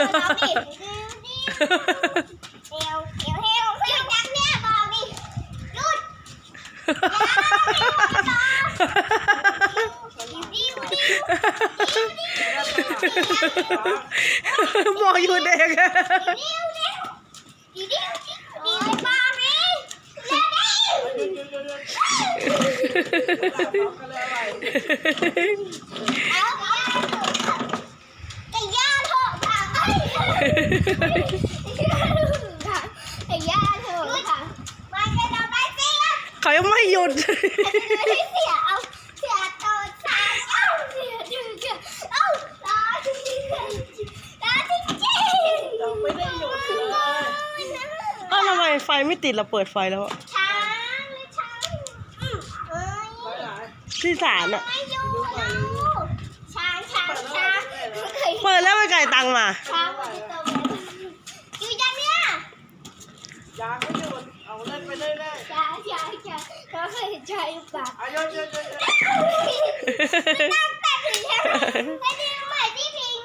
ดิเอวเอวเอวเอวดังเนี่ยบอกดิหยุดดิ้วดิ้วบอกอยู่เด็กอะดิ้วดิ้วดิ้วดิ้วดิ้วบอกดิเร็วดิเอาไก่ย่างเถอะค่ะไก่ ย่างเถอะค่ะมาจะทำไรเสียเขายังไม่หยุดไม่เสียเอาเสียโตสามเอาเสียดึงเอาล้อจริงจริงล้อจริงจริงยังไม่ได้หยุดเลยอ้าวทำไมไฟไม่ติดเราเปิดไฟแล้วอะช้างเลยช้างอืมเอ้ยไปไหนที่ศาลอะไม่อยู่แล้วช้างช้างช้างเคยเปิดแล้วไปไก่ตังมา ช้างมันจะโตอยู่ยังเนี่ย ยังไม่หยุดเอาเล่นไปเรื่อยช้างช้างช้าเราเคยเห็นช้างหรือเปล่าๆอายุเยอะๆนั่งแต่ถึงใช่ไหมไอ้นี่ใหม่ที่พิง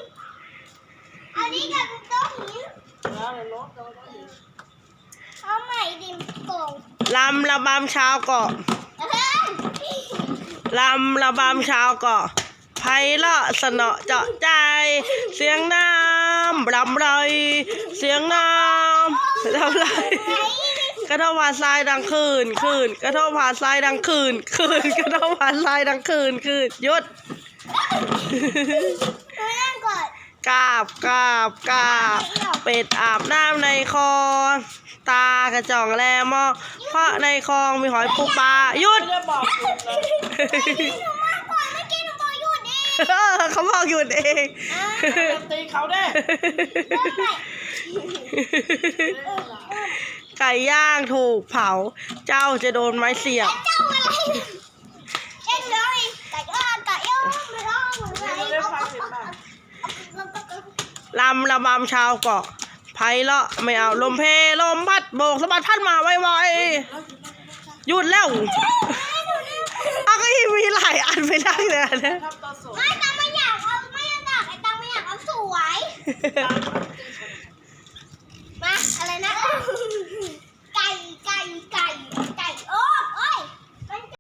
เอานี่กับโต๊ะหินแล้วเลยวรถเราก็เห็นเอาใหม่ดิมโกงลำระบำชาวเกาะเฮ้ยลำระบำชาวเกาะไพเราะสนอเจาะใจ เสียงน้ำรำไร เสียงน้ำ รำไรกระทบผ่านทรายดังคืนคืนกระทบผ่านทรายดังคืนคืนกระทบผ่านทรายดังคืนคืนหยุดมานั่งก่อนกราบกราบกราบเป็ดอาบน้ำในคลองตากระจ่องแลมองเพราะในคลองมีหอยปูปลาหยุดไม่ได้บอกหยุดเลยหนูมาก่อนเมื่อกี้หนูบอกหยุดเองเออเขาบอกหยุดเองจะตีเขาได้เริ่มใหม่ ไก่ย่างถูกเผา เจ้าจะโดนไม้เสียบลำระบำชาวเกาะไพเราะไม่เอาลมเพลมพัดโบกสะบัดพัดมาไวๆหยุดแล้วอาก็ยังมีหลายอันไม่ได้เลยนะไม่ตังไม่อยากเอาไม่อยากไอ้ตังไม่อยากเอาสวย